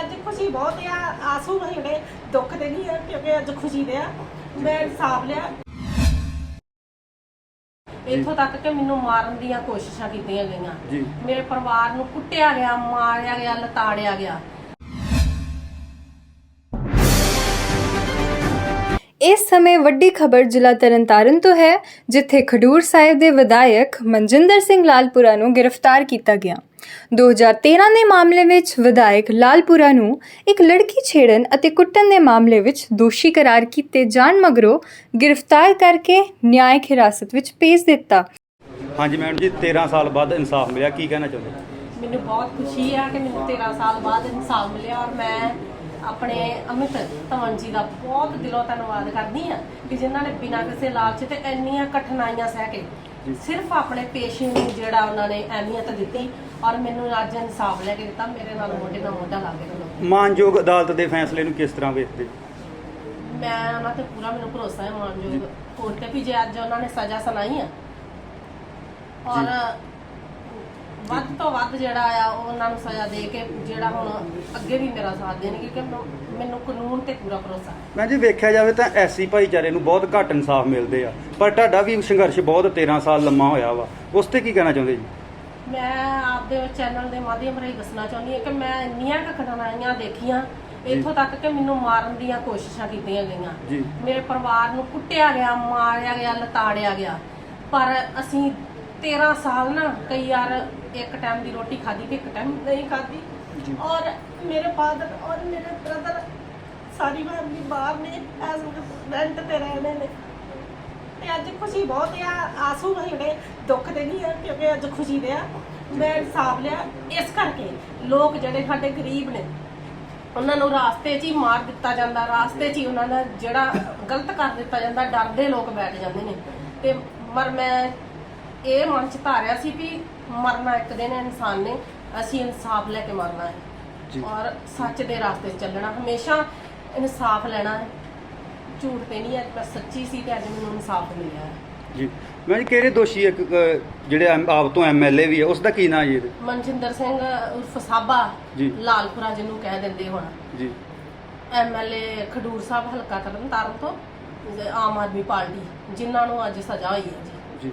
ਅੱਜ ਖੁਸ਼ੀ ਬਹੁਤ ਆ ਆਸੂ ਨਹੀਂ ਜਿਹੜੇ ਦੁੱਖ ਦੇ ਨਹੀਂ ਆ ਕਿਉਂਕਿ ਅੱਜ ਖੁਸ਼ੀ ਦੇ ਆ। ਮੈਂ ਇਨਸਾਫ ਲਿਆ। ਇੱਥੋਂ ਤੱਕ ਕਿ ਮੈਨੂੰ ਮਾਰਨ ਦੀਆਂ ਕੋਸ਼ਿਸ਼ਾਂ ਕੀਤੀਆਂ ਗਈਆਂ। ਜੀ। ਮੇਰੇ ਪਰਿਵਾਰ ਨੂੰ ਕੁੱਟਿਆ ਗਿਆ ਮਾਰਿਆ ਗਿਆ ਲਤਾੜਿਆ ਗਿਆ। ਇਸ ਸਮੇਂ ਵੱਡੀ ਖਬਰ ਜ਼ਿਲ੍ਹਾ ਤਰਨਤਾਰਨ ਤੋਂ ਹੈ ਜਿੱਥੇ ਖਡੂਰ ਸਾਹਿਬ ਦੇ ਵਿਧਾਇਕ ਮਨਜਿੰਦਰ ਸਿੰਘ ਲਾਲਪੁਰਾ ਨੂੰ ਗ੍ਰਿਫਤਾਰ ਕੀਤਾ ਗਿਆ। 2013 ਦੇ ਮਾਮਲੇ ਵਿੱਚ ਵਿਧਾਇਕ ਲਾਲਪੁਰਾ ਨੂੰ ਇੱਕ ਲੜਕੀ ਛੇੜਨ ਅਤੇ ਕੁੱਟਣ ਦੇ ਮਾਮਲੇ ਵਿੱਚ ਦੋਸ਼ੀ ਕਰਾਰ ਕੀਤੇ ਜਾਣ ਮਗਰੋਂ ਗ੍ਰਿਫਤਾਰ ਕਰਕੇ ਨਿਆਇਕ ਹਿਰਾਸਤ ਵਿੱਚ ਭੇਜ ਦਿੱਤਾ। ਹਾਂਜੀ ਮੈਡਮ ਜੀ 13 ਸਾਲ ਬਾਅਦ ਇਨਸਾਫ ਮਿਲਿਆ ਕੀ ਕਹਿਣਾ ਚਾਹੁੰਦੇ? ਮੈਨੂੰ ਬਹੁਤ ਖੁਸ਼ੀ ਆ ਕਿ ਮੈਨੂੰ 13 ਸਾਲ ਬਾਅਦ ਇਨਸਾਫ ਮਿਲਿਆ ਔਰ ਮੈਂ ਆਪਣੇ ਅਮਿਤ ਧਵਨ ਜੀ ਦਾ ਬਹੁਤ ਦਿਲੋਂ ਧੰਨਵਾਦ ਕਰਦੀ ਆ ਕਿ ਜਿਨ੍ਹਾਂ ਨੇ ਬਿਨਾਂ ਕਿਸੇ ਲਾਲਚ ਤੇ ਇੰਨੀਆਂ ਕਠਿਨਾਈਆਂ ਸਹਿ ਕੇ ਸਿਰਫ ਆਪਣੇ ਪੇਸ਼ੇ ਨੂੰ ਜਿਹੜਾ ਉਹਨਾਂ ਨੇ ਅਹਿਮੀਅਤ ਦਿੱਤੀ ਔਰ ਮੈਨੂੰ ਅੱਜ ਇਨਸਾਫ ਲੈ ਕੇ ਦਿੱਤਾ ਮੇਰੇ ਨਾਲ ਮੋਢੇ ਨਾਲ ਮੋਢਾ ਲਾ ਕੇ ਮਾਨਯੋਗ ਅਦਾਲਤ ਦੇ ਫੈਸਲੇ ਨੂੰ ਕਿਸ ਤਰ੍ਹਾਂ ਵੇਖਦੇ? ਮੈਂ ਉਹਨਾਂ ਤੇ ਪੂਰਾ ਮੈਨੂੰ ਭਰੋਸਾ ਹੈ ਮਾਨਯੋਗ ਕੋਰਟ ਤੇ ਵੀ ਜੇ ਅੱਜ ਉਹਨਾਂ ਨੇ ਸਜ਼ਾ ਸੁਣਾਈ ਆ। ਔਰ ਵੱਧ ਤੋਂ ਵੱਧ ਜਿਹੜਾ ਆ ਉਹ ਉਹਨਾਂ ਨੂੰ ਸਜ਼ਾ ਦੇ ਕੇ ਜਿਹੜਾ ਹੁਣ ਅੱਗੇ ਵੀ ਮੇਰਾ ਸਾਥ ਦੇਣਗੇ ਕਿ ਮੈਨੂੰ- ਮੈਨੂੰ ਕਾਨੂੰਨ ਤੇ ਪੂਰਾ ਭਰੋਸਾ ਹੈ। ਮੈਂ ਜੀ ਵੇਖਿਆ ਜਾਵੇ ਤਾਂ ਐਸੀ ਭਾਈਚਾਰੇ ਨੂੰ ਬਹੁਤ ਘੱਟ ਇਨਸਾਫ ਮਿਲਦੇ ਆ ਪਰ ਤੁਹਾਡਾ ਵੀ ਸੰਘਰਸ਼ ਬਹੁਤ 13 ਸਾਲ ਲੰਮਾ ਹੋਇਆ ਵਾ। ਉਸ ਤੇ ਕੀ ਕਹਿਣਾ ਚਾਹੁੰਦੇ ਜੀ? ਮੈਂ ਆਪਦੇ ਚੈਨਲ ਦੇ ਮਾਧਿਅਮ ਰਾਹੀਂ ਦੱਸਣਾ ਚਾਹੁੰਦੀ ਹਾਂ ਕਿ ਮੈਂ ਇੰਨੀਆਂ ਕੁ ਘਟਨਾਵਾਂ ਦੇਖੀਆਂ ਇੱਥੋਂ ਤੱਕ ਕਿ ਮੈਨੂੰ ਮਾਰਨ ਦੀਆਂ ਕੋਸ਼ਿਸ਼ਾਂ ਕੀਤੀਆਂ ਗਈਆਂ। ਜੀ। ਮੇਰੇ ਪਰਿਵਾਰ ਨੂੰ ਕੁੱਟਿਆ ਗਿਆ ਮਾਰਿਆ ਗਿਆ ਲਤਾੜਿਆ ਗਿਆ। ਪਰ ਅਸੀਂ 13 ਸਾਲ ਨਾ ਕਈ ਵਾਰ ਇੱਕ ਟਾਈਮ ਦੀ ਰੋਟੀ ਖਾਧੀ ਤੇ ਇੱਕ ਟਾਈਮ ਨਹੀਂ ਜੀ। ਔਰ ਮੇਰੇ ਫਾਦਰ ਔਰ ਮੇਰੇ ਬ੍ਰਦਰ ਸਾਰੀ ਫੈਮਿਲੀ ਬਾਹਰ ਨੇ ਐਸ ਰੈਂਟ ਤੇ ਰਹਿੰਦੇ ਨੇ। ਤੇ ਅੱਜ ਖੁਸ਼ੀ ਬਹੁਤ ਆ ਆਸੂ ਨਹੀਂ ਜਿਹੜੇ ਦੁੱਖ ਦੇ ਨਹੀਂ ਆ ਕਿਉਂਕਿ ਅੱਜ ਖੁਸ਼ੀ ਦੇ ਆ। ਮੈਂ ਇਨਸਾਫ ਲਿਆ। ਇਸ ਕਰਕੇ ਲੋਕ ਜਿਹੜੇ ਸਾਡੇ ਗਰੀਬ ਨੇ ਉਹਨਾਂ ਨੂੰ ਰਾਸਤੇ 'ਚ ਹੀ ਮਾਰ ਦਿੱਤਾ ਜਾਂਦਾ। ਰਾਸਤੇ 'ਚ ਹੀ ਉਹਨਾਂ ਦਾ ਜਿਹੜਾ ਗਲਤ ਕਰ ਦਿੱਤਾ ਜਾਂਦਾ ਡਰਦੇ ਲੋਕ ਬੈਠ ਜਾਂਦੇ ਨੇ। ਤੇ ਮਰ ਮੈਂ ਇਹ ਮਨ 'ਚ ਧਾਰਿਆ ਸੀ ਵੀ ਮਰਨਾ ਇੱਕ ਦਿਨ ਇਨਸਾਨ ਨੇ ਅਸੀਂ ਇਨਸਾਫ ਲੈ ਕੇ ਮਰਨਾ ਹੈ। ਜੀ। ਔਰ ਸੱਚ ਦੇ ਰਾਸਤੇ 'ਚ ਚੱਲਣਾ ਹਮੇਸ਼ਾ ਇਨਸਾਫ ਲੈਣਾ ਹੈ। ਝੂਠ ਤੇ ਨਹੀਂ ਅੱਜ ਮੈਂ ਸੱਚੀ ਸੀ ਤੇ ਅੱਜ ਮੈਨੂੰ ਇਨਸਾਫ ਮਿਲਿਆ ਹੈ। ਜੀ। ਮੈਂ ਜੀ ਕਿਹੜੇ ਦੋਸ਼ੀ ਇੱਕ ਅ, ਜਿਹੜੇ ਐਮ- ਆਪ ਤੋਂ ਐਮਐਲਏ ਵੀ ਹੈ ਉਸ ਦਾ ਕੀ ਨਾਂ ਜੀ? ਮਨਜਿੰਦਰ ਸਿੰਘ ਉਰਫ ਸਾਬਾ ਜੀ। ਲਾਲਪੁਰਾ ਜਿਹਨੂੰ ਕਹਿ ਦਿੰਦੇ ਹੁਣ। ਜੀ। ਐਮਐਲਏ ਖਡੂਰ ਸਾਹਿਬ ਹਲਕਾ ਤਰਨਤਾਰਨ ਤੋਂ ਆਮ ਆਦਮੀ ਪਾਰਟੀ ਜਿਨ੍ਹਾਂ ਨੂੰ ਅੱਜ ਸਜ਼ਾ ਹੋਈ ਹੈ ਜੀ। ਜੀ।